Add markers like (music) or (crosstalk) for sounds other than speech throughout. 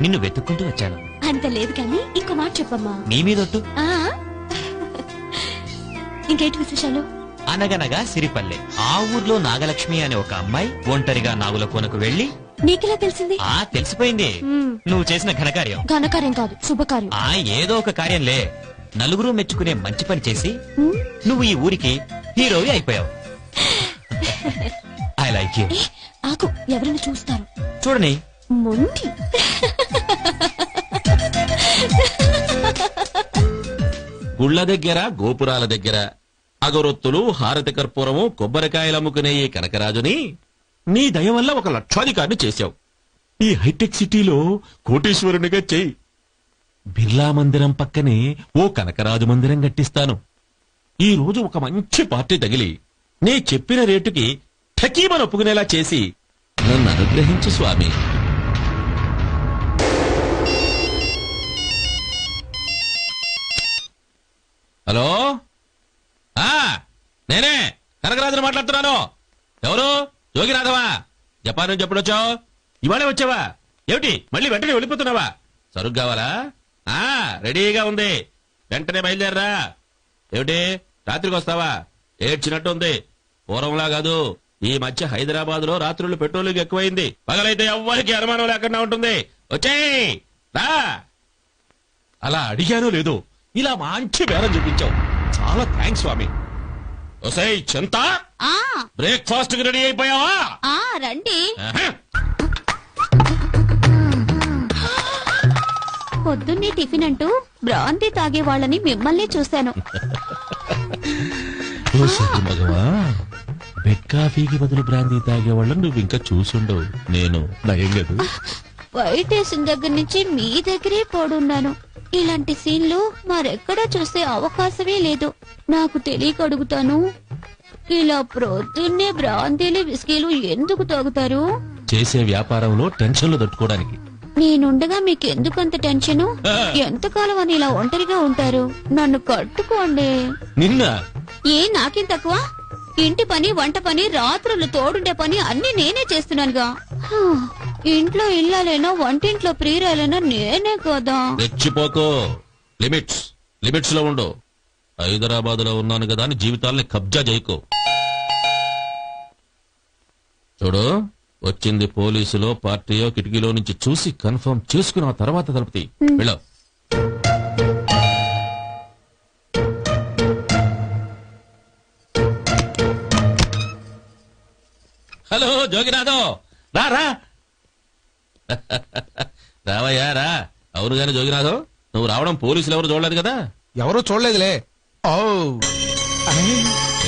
నిన్ను వెతుక్కుంటూ వచ్చాను. అంత లేదు కానీ ఇంకో మాట చెప్పమ్మా. నీ మీదొట్టు ఆ? ఇంకేంటి విశేషాలు? అనగనగా సిరిపల్లె ఆ ఊర్లో నాగలక్ష్మి అనే ఒక అమ్మాయి ఒంటరిగా నాగుల కోనకు వెళ్ళి నీకెలా తెలిసింది? ఆ తెలిసిపోయింది. మ్మ్. నువ్వు చేసిన ఘనకార్యం. ఘనకార్యం కాదు శుభకార్యం. ఆ ఏదో ఒక కార్యంలే. నలుగురు మెచ్చుకునే మంచి పని చేసి ఉమ్, నువ్వు ఈ ఊరికి హీరోవి అయిపోయావు. ఐ లైక్ యూ ఏ, ఆకు ఎవరైనా చూస్తారు? చూడని మొండి గుళ్ళ దగ్గర గోపురాల దగ్గర అగరొత్తులు హారతి కర్పూరము కొబ్బరికాయలమ్ముకునే ఈ కనకరాజుని నీ దయ వల్ల ఒక లక్షాధికారిని చేశావు. ఈ హైటెక్ సిటీలో కోటేశ్వరునిగా చెయ్యి బిర్లా మందిరం పక్కనే ఓ కనకరాజు మందిరం కట్టిస్తాను. ఈ రోజు ఒక మంచి పార్టీ తగిలి నీ చెప్పిన రేటుకి ఠకీమను ఒప్పుకునేలా చేసి నన్ను అనుగ్రహించు స్వామి. హలో? ఆ నేనే. కనకరాజుని మాట్లాడుతున్నాను. ఎవరు? యోగినాథవా జపాన్ నుంచి ఎప్పుడు వచ్చావు? ఇవాళే వచ్చావా? ఏమిటి? మళ్ళీ వెంటనే వెళ్ళిపోతున్నావా? సరుకు కావాలా? ఆ రెడీగా ఉంది. వెంటనే బయలుదేరరా. ఏమిటి? రాత్రికి వస్తావా? ఏడ్చినట్టు ఉంది. పూర్వంలా కాదు. ఈ మధ్య హైదరాబాద్లో రాత్రులు పెట్రోల్ ఎక్కువైంది. పగలైతే ఎవ్వరికి అనుమానం లేకుండా ఉంటుంది. వచ్చేయ్! రా! అలా అడిగాను లేదు? ఇలా మంచి బేరం చూపించావు. చాలా థ్యాంక్స్ స్వామి. ఒసై చింత ఆ. బ్రేక్ఫాస్ట్కి రెడీ అయిపోయావా? ఆ రండి. ఆహా. పొద్దున్నే టిఫిన్ అంటూ బ్రాంతి తాగే వాళ్ళని మిమ్మల్ని చూశాను. ఓ సరి మగవా బెడ్ కాఫీకి బదులు బ్రాందీ తాగేవాళ్ళని నువ్వు ఇంకా చూసుండవు. నేను నయం కదూ. వైట్ వేసిన దగ్గర నుంచి మీ దగ్గరే పోడున్నాను. ఇలాంటి సీన్లు మరెక్కడా చూసే అవకాశమే లేదు. నాకు తెలియక అడుగుతాను ఇలా ప్రొద్దున్నే బ్రాంతీలు విస్కీలు ఎందుకు తాగుతారు? చేసే వ్యాపారంలో టెన్షన్లు తట్టుకోవడానికి. నేనుండగా మీకు ఎందుకంత టెన్షను ఎంతకాలం అని ఇలా ఒంటరిగా ఉంటారు? నన్ను కట్టుకోండి. నిన్న. ఏ నాకేం తక్కువ? ఇంటి పని వంట పని రాత్రులు తోడుండే పని అన్ని నేనే చేస్తున్నానుగా. హా, ఇంట్లో ఇల్లాలైనా వంటింట్లో ప్రియురాలైనా నేనే కదా. రెచ్చిపోకో. లిమిట్స్. లిమిట్స్లో ఉండు. హైదరాబాద్లో ఉన్నాను కదా అని జీవితాల్ని కబ్జా చేయకో. చూడు వచ్చింది పోలీసులో పార్టీయో కిటికీలో నుంచి చూసి కన్ఫర్మ్ చేసుకున్న తర్వాత తలుపుతి వెళ్ళ. హలో జోగినాథం. రా రా. రావయ్యా రా. అవును గాని జోగినాథం నువ్వు రావడం పోలీసులు ఎవరు చూడలేదు కదా? ఎవరూ చూడలేదులే. ఓ.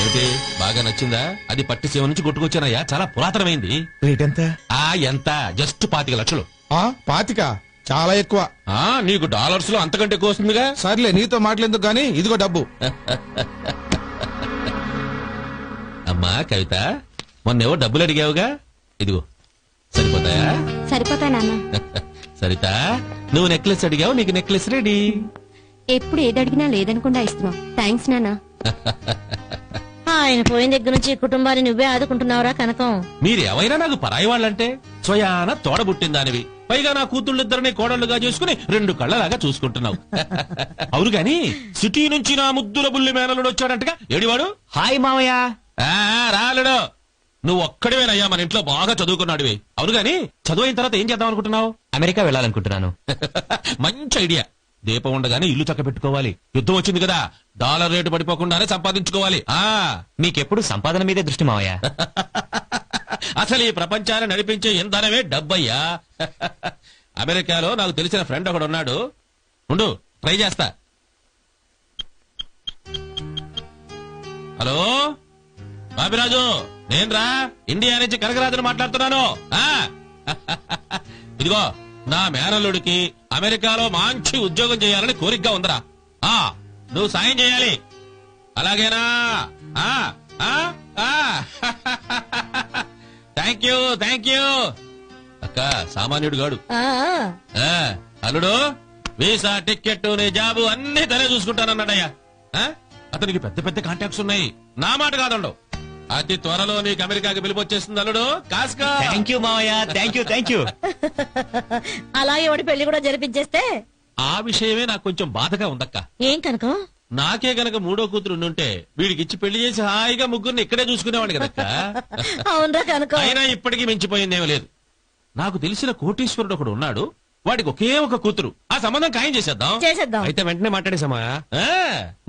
ఏమిటి బాగా నచ్చిందా? అది పట్టి సీమ నుంచి కొట్టుకొచ్చానయ్యా. చాలా పురాతనమైంది. రేట్ ఎంత? ఆ ఎంత? జస్ట్ పాతిక లక్షలు. ఆ పాతిక? చాలా ఎక్కువ. ఆ నీకు డాలర్స్లో అంతకంటే ఎక్కువ వస్తుందిగా? సర్లే నీతో మాట్లాడేందుకు గానీ ఇదిగో డబ్బు. అమ్మా కవిత. మొన్నేవో డబ్బులు అడిగావుగా? ఇదిగో సరిపోతాయా? సరిపోతా నాన్న. (laughs) సరిత నువ్వు నెక్లెస్ అడిగావు నీకు నెక్లెస్ రెడీ. ఎప్పుడు ఏదడిగినా లేదనకుండా ఇస్తున్నావు థ్యాంక్స్ నాన్న. (laughs) ఆయన పోయిన దగ్గర నుంచి కుటుంబాన్ని నువ్వే ఆదుకుంటున్నావురా కనకం. మీరు ఎవరైనా నాకు పరాయి వాళ్ళంటే? స్వయాన తోడబుట్టిందానివి పైగా నా కూతుళ్ళిద్దరిని కోడళ్ళుగా చేసుకుని రెండు కళ్ళలాగా చూసుకుంటున్నావు. (laughs) అవును గాని సిటీ నుంచి నా ముద్దుల బుల్లి మేనలుడు వచ్చాడంటగా ఏడివాడు? హాయ్ మావయ్య. ఆ, రాలుడు. నువ్వు ఒక్కడివేనయ్యా మన ఇంట్లో బాగా చదువుకున్నాడివి. అవును గాని చదువు అయిన తర్వాత ఏం చేద్దాం అనుకుంటున్నావు? అమెరికా వెళ్ళాలనుకుంటున్నాను. (laughs) మంచి ఐడియా. దీపం ఉండగానే ఇల్లు చక్క పెట్టుకోవాలి యుద్ధం వచ్చింది కదా డాలర్ రేటు పడిపోకుండానే సంపాదించుకోవాలి. ఆ! మీకెప్పుడు సంపాదన మీదే దృష్టి మావయ్య? (laughs) అసలు ఈ ప్రపంచాన్ని నడిపించే ఇంధనమే డబ్బయ్యా. (laughs) అమెరికాలో నాకు తెలిసిన ఫ్రెండ్ ఒకడు ఉన్నాడు. ఉండు ట్రై చేస్తా. హలో? బాబిరాజు! నేనురా ఇండియా నుంచి కనకరాజుని మాట్లాడుతున్నాను. ఆ? ఇదిగో నా మేనల్లుడికి అమెరికాలో మంచి ఉద్యోగం చేయాలని కోరికగా ఉందిరా. ఆ నువ్వు సాయం చేయాలి. అలాగేనా? ఆ ఆ ఆ. Thank you thank you. అక్క సామాన్యుడు గాడు. అల్లుడు వీసా టికెట్ నీ జాబు అన్ని తనే చూసుకుంటానన్నాడయ్యా? అతనికి పెద్ద పెద్ద కాంటాక్ట్స్ ఉన్నాయి. నా మాట కాదండు అతి త్వరలో నీకు అమెరికాకి పిలుపు వచ్చేస్తుంది అల్లుడు. కాస్కా. థ్యాంక్ యూ మావయ్య. థ్యాంక్ యూ థ్యాంక్ యూ అలాగే వాడి పెళ్ళి కూడా జరిపించేస్తే? ఆ విషయమే నాకు కొంచెం బాధగా ఉందక్క. ఏం కనకం? నాకే గనక మూడో కూతురు ఉంటే వీడికి ఇచ్చి పెళ్ళి చేసి హాయిగా ముగ్గురిని ఇక్కడే చూసుకునేవాడిని కదక్క. అవునరా కనకం. అయినా ఇప్పటికీ మించిపోయిందేమీ లేదు. నాకు తెలిసిన కోటీశ్వరుడు ఒకడు ఉన్నాడు. వాడికి ఒకే ఒక కూతురు. ఆ సంబంధం ఖాయం చేసేద్దాం. చేసేద్దాం. అయితే వెంటనే మాట్లాడేసామా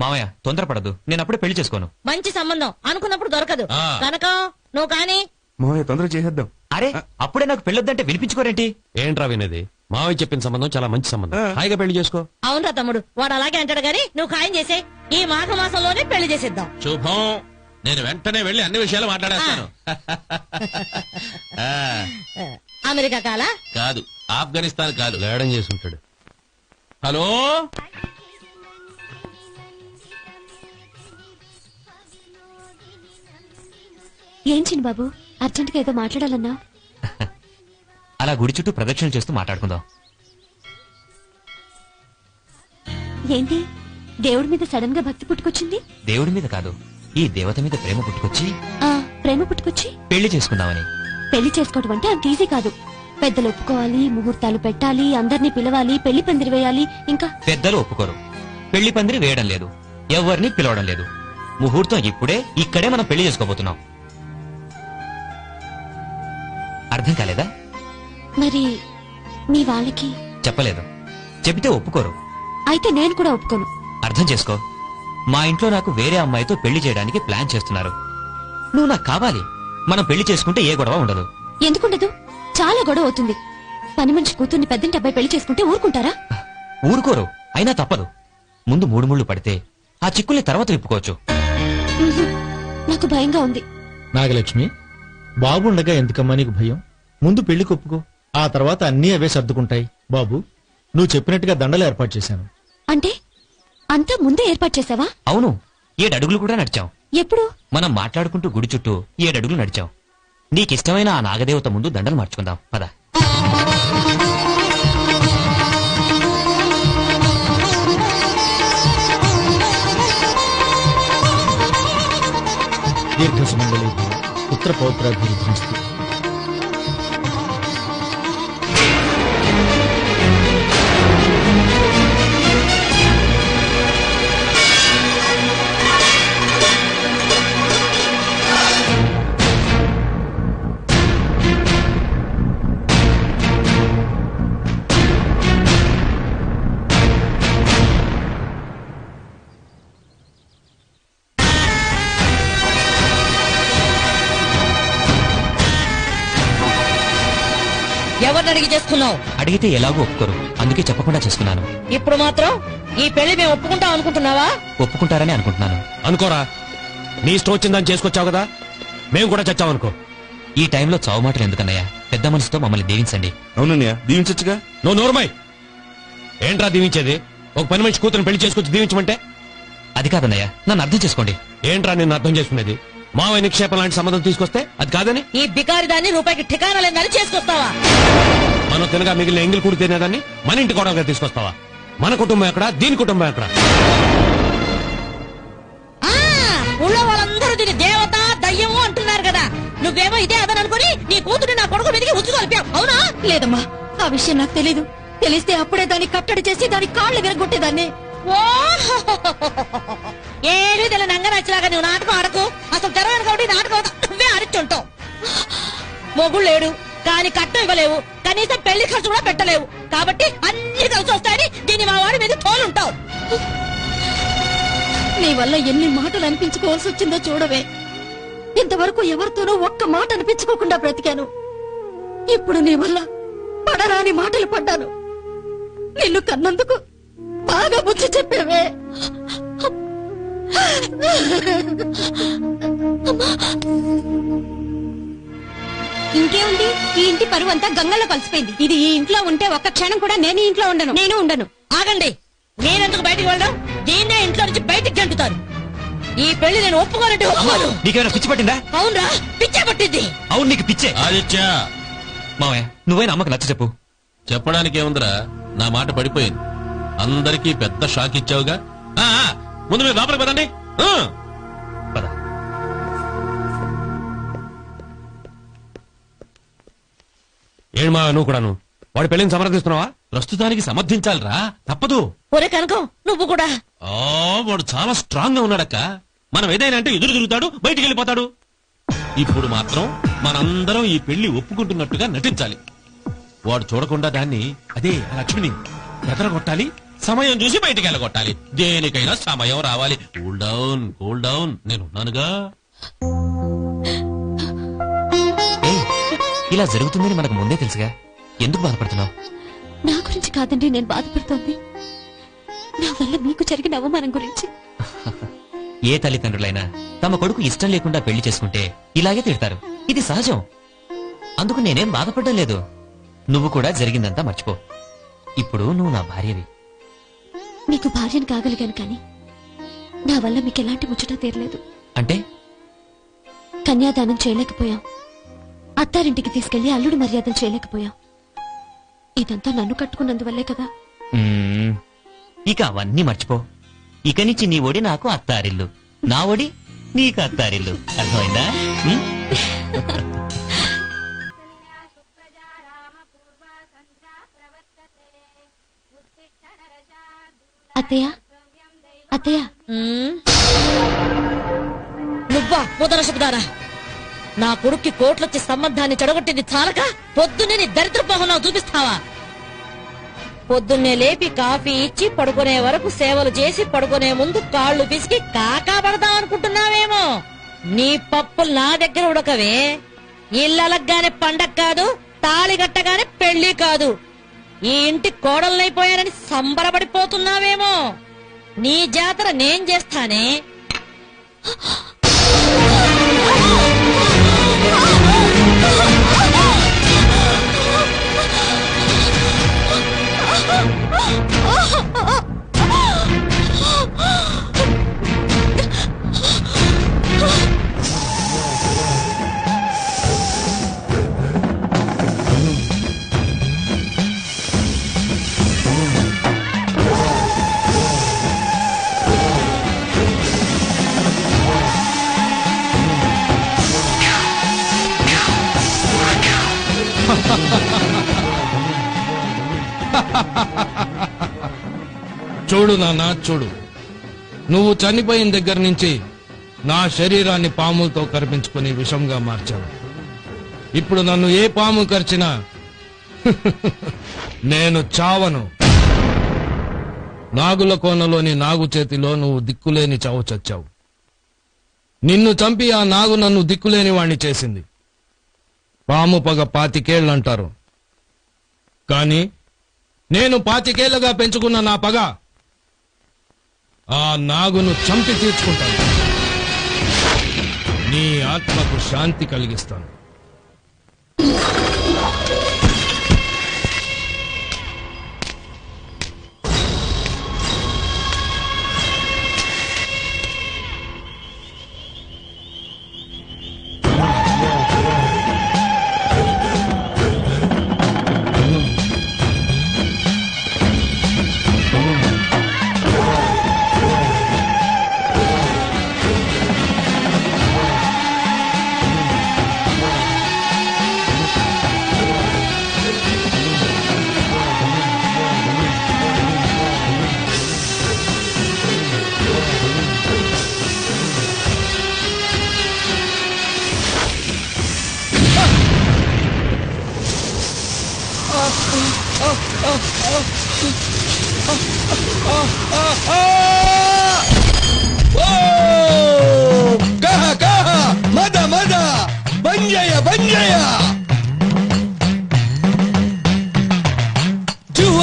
మావయ్య తొందరపడదు. నేను అప్పుడే పెళ్ళి చేసుకోను. మంచి సంబంధం. అనుకున్నప్పుడు దొరకదు. కనకం నువ్వు కానీ. మామయ్య తొందర చేసేద్దాం. అరే అప్పుడే నాకు పెళ్ళొద్దంటే వినిపించుకోరేంటి? ఏంట్రా వినేది? మావయ్య చెప్పిన సంబంధం చాలా మంచి సంబంధం. హాయిగా పెళ్ళి చేసుకో. అవునరా తమ్ముడు. వాడు అలాగే అంటాడు గాని నువ్వు ఖాయం చేసే ఈ మాఘ మాసంలోనే పెళ్ళి చేసేద్దాం. శుభం. నేను వెంటనే వెళ్ళి అన్ని విషయాలు మాట్లాడేస్తాను. ఆ, అమెరికా కాలా? కాదు ఆఫ్ఘనిస్తాన్ కాదు. లేడం చేసి ఉంటాడు. హలో? ఏం చిన్న బాబు? అర్జెంట్గా ఏదో మాట్లాడాలన్నా? (laughs) అలా గుడి చుట్టూ ప్రదక్షిణలు చేస్తూ మాట్లాడుకుందాం. ఏంటి? దేవుడి మీద సడన్గా భక్తి పుట్టుకొచ్చింది? దేవుడి మీద కాదు. ఈ దేవత మీద ప్రేమ పుట్టుకొచ్చి ఆ ప్రేమ పుట్టుకొచ్చి? పెళ్ళి చేసుకుందామని. పెళ్ళి చేసుకోవడం అంటే అంత ఈజీ కాదు. పెద్దలు ఒప్పుకోవాలి ముహూర్తాలు పెట్టాలి అందరినీ పిలవాలి పెళ్ళి పందిరి వేయాలి ఇంకా? పెద్దలు ఒప్పుకోరు. పెళ్ళి పందిరి వేయడం లేదు. ఎవరిని పిలవడం లేదు. ముహూర్తం ఇప్పుడే ఇక్కడే మనం పెళ్ళి చేసుకోబోతున్నాం. అర్థం కాలేదా? మరి మీ వాళ్ళకి? చెప్పలేదు. చెబితే ఒప్పుకోరు. అయితే నేను కూడా ఒప్పుకోను. అర్థం చేసుకో. మా ఇంట్లో నాకు వేరే అమ్మాయితో పెళ్ళి చేయడానికి ప్లాన్ చేస్తున్నారు. నువ్వు నాకు కావాలి. మనం పెళ్ళి చేసుకుంటే ఏ గొడవ ఉండదు. ఎందుకుండదు? చాలా గొడవ అవుతుంది. పని మనిషి కూతుర్ని పెద్దంటి అబ్బాయి పెళ్ళి చేసుకుంటే ఊరుకుంటారా? ఊరుకోరు. అయినా తప్పదు. ముందు మూడు ముళ్ళు పడితే ఆ చిక్కుల్ని తర్వాత విప్పుకోవచ్చు నాకు భయంగా ఉంది. నాగలక్ష్మి బాబుండగా ఎందుకమ్మా నీకు భయం? ముందు పెళ్ళి కొప్పుకో. ఆ తర్వాత అన్నీ అవే సర్దుకుంటాయి. బాబు నువ్వు చెప్పినట్టుగా దండలు ఏర్పాటు చేశాను. అంటే? అంతా ముందే ఏర్పాటు చేసావా? అవును. ఏడడుగులు కూడా నడిచాం ఎప్పుడు? మనం మాట్లాడుకుంటూ గుడి చుట్టూ ఏడడుగులు నడిచాం నీకిష్టమైన ఆ నాగదేవత ముందు దండలు మార్చుకుందాం. పద. దీర్ఘ సుమంగళి భవ. పుత్ర పౌత్రాభివృద్ధిస్తూ ఎవరిని అడిగి చేసుకున్నావు అడిగితే ఎలాగో ఒప్పుకోరు. అందుకే చెప్పకుండా చేసుకున్నాను. ఇప్పుడు మాత్రం ఈ పెళ్ళి మేము ఒప్పుకుంటాం అనుకుంటున్నావా? ఒప్పుకుంటారని అనుకుంటున్నాను. అనుకోరా. నీ ఇష్టం వచ్చిందని చేసుకొచ్చావు కదా? మేము కూడా చచ్చామనుకో ఈ టైంలో చావు మాటలు ఎందుకన్నయ్యా? పెద్ద మనసుతో మమ్మల్ని దీవించండి. అవునన్నయ్య దీవించచ్చుగా? నువ్వు నోరుమాయ్ ఏంట్రా దీవించేది? ఒక పని మనిషి కూతురు పెళ్ళి చేసుకొచ్చి దీవించమంటే? అది కాదన్నయ్య నన్ను అర్థం చేసుకోండి. ఏంట్రా నిన్ను అర్థం చేసుకునేది? మావయ్య నిక్షేపం లాంటి సంబంధం తీసుకొస్తే అది కాదని? ఈ బికారి దాన్ని రూపాయికి ఠికానా లేదని చేసుకొస్తావా? మనం తినగా మిగిలిన ఎంగిల్ కూడి తినేదాన్ని మన ఇంటి గొడవగా తీసుకొస్తావా? మన కుటుంబం ఎక్కడ? దీని కుటుంబం ఎక్కడ? ఆ ఊళ్ళో వాళ్ళందరూ దీని దేవత దయ్యము అంటున్నారు కదా. నువ్వేమో ఇదే అదని అనుకుని నీ కూతురు నా కొడుకు మీదకి ఉచ్చు కలిపావు అవునా? లేదమ్మా ఆ విషయం నాకు తెలీదు. తెలిస్తే అప్పుడే దాన్ని కట్టడి చేసి దాని కాళ్ళు విరగొట్టేదాన్ని ఓ ఏమీ తెలియని నంగనచ్చలాగా నువ్వు నాటకం ఆడకు. అసలు తెరవను కాబట్టి నాటకం నువ్వే ఆడిచుంటావు మొగుడు లేడు కానీ కట్నం ఇవ్వలేవు కనీసం పెళ్ళి ఖర్చు కూడా పెట్టలేవు. కాబట్టి అన్ని కలిసి వస్తాయని దీన్ని మా వాడి మీద తోలుంటావు. నీ వల్ల ఎన్ని మాటలు అనిపించుకోవాల్సి వచ్చిందో చూడవే. ఇంతవరకు ఎవరితోనూ ఒక్క మాట అనిపించుకోకుండా బ్రతికాను. ఇప్పుడు నీ వల్ల పడరాని మాటలు పడ్డాను. నిన్ను కన్నందుకు బాగా బుద్ధి చెప్పావే. ఇంకేముంది? ఈ ఇంటి పరువు అంతా గంగలో కలిసిపోయింది. ఇది ఈ ఇంట్లో ఉంటే ఒక్క క్షణం కూడా నేను ఈ ఇంట్లో ఉండను. నేను ఉండను. ఆగండి. నేనెందుకు బయటికి వెళ్ళడం? దీన్నే ఇంట్లో నుంచి బయటికి గంటుతాను ఈ పెళ్ళి నేను ఒప్పుకోనంటే ఒప్పుకోను. నీకేమైనా పిచ్చి పట్టిందా? అవునరా పిచ్చే పట్టింది. అవును నీకు పిచ్చే. ఆదిత్య. మావయ్య నువ్వైనా అమ్మకు నచ్చ చెప్పు. చెప్పడానికి ఏముందిరా? నా మాట పడిపోయింది. అందరికీ పెద్ద షాక్ ఇచ్చావుగా? ఆ, ఆ, ముందు మీరు లోపలికి పదండి. ఏమా నువ్వు కూడా నువ్వు కూడాను. వాడి పెళ్ళిని సమర్థిస్తున్నావా? ప్రస్తుతానికి సమర్థించాలిరా. తప్పదు. ఒరే కనకం నువ్వు కూడా. ఓ వాడు చాలా స్ట్రాంగ్గా ఉన్నాడక్క. మనం ఏదైనా అంటే ఎదురు తిరుగుతాడు బయటికి వెళ్ళిపోతాడు. ఇప్పుడు మాత్రం మనందరం ఈ పెళ్ళి ఒప్పుకుంటున్నట్టుగా నటించాలి. వాడు చూడకుండా దాన్ని అదే లక్ష్మిని ఎదర కొట్టాలి సమయం చూసి బయటికి వెళ్ళగొట్టాలి. దేనికైనా సమయం రావాలి. కూల్ డౌన్ కూల్ డౌన్ నేనున్నానుగా. ఇలా జరుగుతుందని మనకు ముందే తెలుసుగా. ఎందుకు బాధపడుతున్నావు? నా గురించి కాదండి నేను బాధపడుతోంది. నా వల్ల మీకు జరిగిన అవమానం గురించి. ఏ తల్లిదండ్రులైనా తమ కొడుకు ఇష్టం లేకుండా పెళ్ళి చేసుకుంటే ఇలాగే తిడతారు. ఇది సహజం. అందుకు నేనేం బాధపడడం లేదు. నువ్వు కూడా జరిగిందంతా మర్చిపో. ఇప్పుడు నువ్వు నా భార్యవి. మీకు భార్యను కాగలిగాను కానీ నా వల్ల మీకు ఎలాంటి ముచ్చట తీరలేదు. అంటే? కన్యాదానం చేయలేకపోయాం. అత్తారింటికి తీసుకెళ్ళి అల్లుడు మర్యాదలు చేయలేకపోయాం. ఇదంతా నన్ను కట్టుకున్నందువల్లే కదా. మ్మ్, ఇక అవన్నీ మర్చిపో. ఇక నుంచి నీ ఒడి నాకు అత్తారిల్లు. నా ఒడి నీకు అత్తారిల్లు. అర్థమైందా? మ్మ్? అత్తయ్య? అత్తయ్య? నువ్వా ముదర శబ్దారా నా కొడుక్కి కోట్లొచ్చి సంబంధాన్ని చెడగొట్టింది చాలక? పొద్దున్నే నీ దరిద్ర చూపిస్తావా? పొద్దున్నే లేపి కాఫీ ఇచ్చి పడుకునే వరకు సేవలు చేసి పడుకునే ముందు కాళ్ళు పిసికి కాకా పడదాం అనుకుంటున్నావేమో? నీ పప్పులు నా దగ్గర ఉడకవే. ఇళ్ళలగ్గానే పండగ కాదు తాళి కట్టగానే పెళ్ళి కాదు. ఈ ఇంటి కోడలనైపోయానని సంబరపడిపోతున్నావేమో. నీ జాతర నేను చేస్తానే. (laughs) చూడు నాన్న చూడు. నువ్వు చనిపోయిన దగ్గర నుంచి నా శరీరాన్ని పాములతో కరిపించుకుని విషంగా మార్చావు. ఇప్పుడు నన్ను ఏ పాము కరిచినా (laughs) నేను చావను. నాగుల కోనలోని నాగు చేతిలో నువ్వు దిక్కులేని చావు చచ్చావు. నిన్ను చంపి ఆ నాగు నన్ను దిక్కులేని వాణ్ణి చేసింది. పాము పగ పాతికేళ్ళంటారు. కానీ నేను పాతికేళ్ళుగా పెంచుకున్న నా పగ ఆ నాగును చంపి తీర్చుకుంటాను. నీ ఆత్మకు శాంతి కలిగిస్తాను.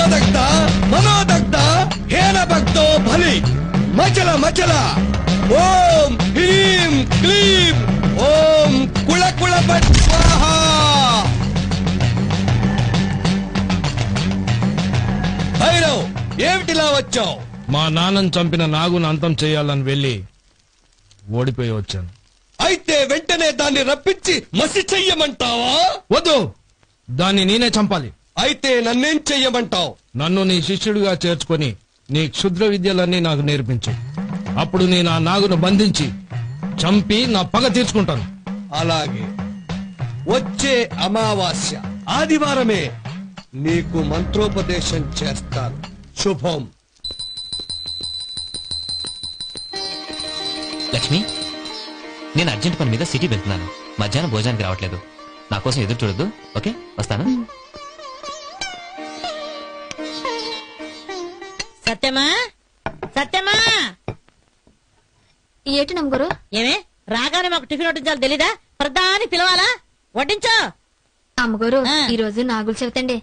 ಜೀವದಗ್ಧ ಮನೋದಗ್ಧ ಹೇನ ಭಕ್ತೋ ಬಲಿ ಮಚಲ ಮಚಲ ಓಂ ಹ್ರೀಂ ಕ್ಲೀಂ ಓಂ ಕುಳ ಕುಳ ಭಟ್ ಸ್ವಾಹ భైరవ్ ఏమిటిలా వచ్చావు మా నాన్నను చంపిన నాగును అంతం చేయాలని వెళ్ళి ఓడిపోయి వచ్చాను అయితే వెంటనే దాన్ని రప్పించి మసి చెయ్యమంటావా వద్దు దాన్ని నేనే చంపాలి అయితే నన్నేం చెయ్యమంటావు? నన్ను నీ శిష్యుడిగా చేర్చుకొని నీ క్షుద్ర విద్యలన్నీ నాకు నేర్పించు. అప్పుడు నేను ఆ నాగును బంధించి చంపి నా పగ తీర్చుకుంటాను. అలాగే. వచ్చే అమావాస్య ఆదివారమే నీకు మంత్రోపదేశం చేస్తాను. శుభం. లక్ష్మి నేను అర్జెంట్ పని మీద సిటీ వెళ్తున్నాను. మధ్యాహ్నం భోజనానికి రావట్లేదు. నా కోసం ఎదురు చూడొద్దు ఓకే? వస్తాను? సత్యమా? సత్యమా? ఏటి నమ్మగారు? ఏమే? రాగానే మాకు టిఫిన్ వడ్డించాలి తెలీదా? ప్రధాని పిలవాలా? వడ్డించో! అమ్మగారు ఆ. ఈ రోజు నాగులు చెబుతండి.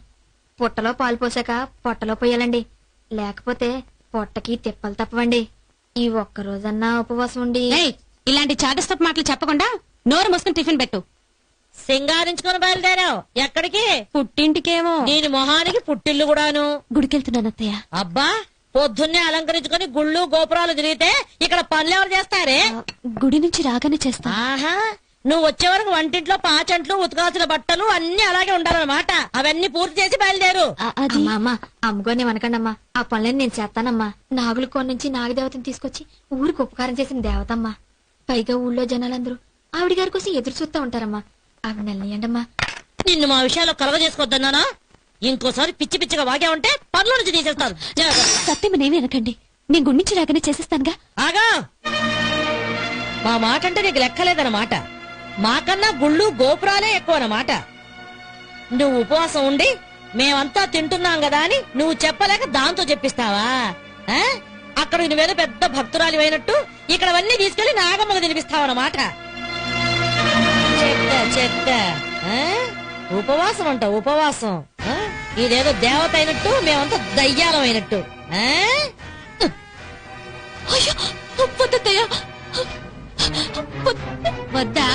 పుట్టలో పాలు పోసాక పొట్టలో పోయాలండి లేకపోతే పొట్టకి తిప్పలు తప్పవండి. ఈ ఒక్క రోజన్నా ఉపవాసం ఉండి ఇలాంటి చాటస్తపు మాటలు చెప్పకుండా నోరు మూసుకుని టిఫిన్ పెట్టు. సింగారించుకొని బయలుదేరావు. ఎక్కడికి? పుట్టింటికేమో. దీని మొహానికి పుట్టిల్లు కూడాను. గుడికెళ్తున్నాను అత్తయ్య అబ్బా! పొద్దున్నే అలంకరించుకొని గుళ్ళు గోపురాలు తిరిగితే ఇక్కడ పనులు ఎవరు చేస్తారే? గుడి నుంచి రాగానే చేస్తా. ఆహా నువ్వు వచ్చే వరకు వంటింట్లో పాచంట్లు ఉతకాల్సిన బట్టలు అన్ని అలాగే ఉండాలన్నమాట. అవన్నీ పూర్తి చేసి బయలుదేరు. అమ్మా అమ్మా అనకండమ్మా ఆ పనులని నేను చేస్తానమ్మా. నాగుల కోన నుంచి నాగదేవతని తీసుకొచ్చి ఊరికి ఉపకారం చేసిన దేవతమ్మా. పైగా ఊళ్ళో జనాలందరూ ఆవిడ గారి కోసం ఎదురు చూస్తా ఉంటారమ్మా. ఆవిడ నెలనియండమ్మా నిన్ను మా విషయాల్లో కలగ చేసుకొద్దన్నానా ఇంకోసారి పిచ్చి పిచ్చిగా వాగా ఉంటే పనుల నుంచి తీసేస్తారు. జాగ్రత్త. సత్యమనేమి అనకండి. నేను గుడి నుంచి రాగానే చేసేస్తానుగా. ఆగా. మా మాట అంటే నీకు లెక్కలేదన్నమాట మాకన్నా గుళ్ళు గోపురాలే ఎక్కువ అన్నమాట నువ్వు ఉపవాసం ఉండి మేమంతా తింటున్నాం కదా అని నువ్వు చెప్పలేక దాంతో చెప్పిస్తావా? ఆ? అక్కడ నువ్వేదో పెద్ద భక్తురాలి అయినట్టు ఇక్కడవన్నీ తీసుకెళ్ళి నాగమ్మకు తినిపిస్తావన్నమాట. చెత్త చెత్త? ఉపవాసం అంట ఉపవాసం? ఇదేదో దేవత అయినట్టు మేమంతా దయ్యాలం అయినట్టు. వద్దా?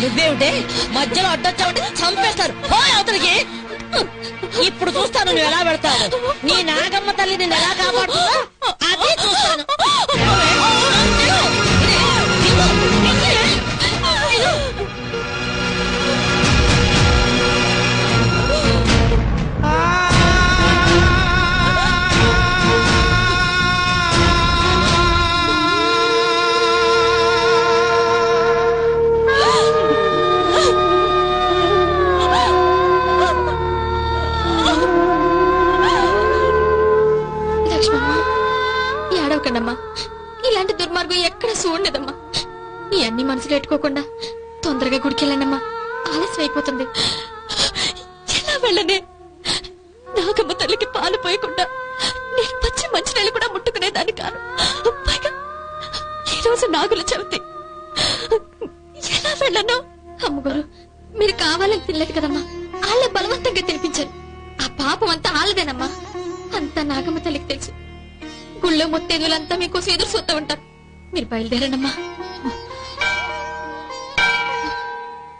నువ్వేమిటే? మధ్యలో అడ్డొచ్చావంటే చంపేస్తారు. అవతలికి. ఇప్పుడు చూస్తాను నువ్వు ఎలా పెడతావు. నీ నాగమ్మ తల్లి నిన్ను ఎలా కాపాడుతుందో అదే చూస్తాను. మార్గం ఎక్కడ చూడలేదమ్మా. నీ అన్ని మనసులో పెట్టుకోకుండా తొందరగా గుడికెళ్ళండమ్మా. ఆలస్యం అయిపోతుంది. ఎలా వెళ్ళనే? నాగమ్మ తల్లికి పాలు పోయకుండా నేను పచ్చి మంచినీళ్ళు కూడా ముట్టుకునేదాన్ని కాను పైగా ఈ రోజు నాగుల చవితి. ఎలా వెళ్ళను? అమ్మగారు మీరు కావాలని తినలేదు కదమ్మా. వాళ్ళే బలవంతంగా తినిపించారు. ఆ పాపం అంతా ఆళ్ళదేనమ్మా. అంతా నాగమ్మ తల్లికి తెలుసు. గుళ్ళో మొత్తేదులంతా మీకోసం ఎదురు చూస్తూ ఉంటారు. మీరు బయలుదేరండమ్మా.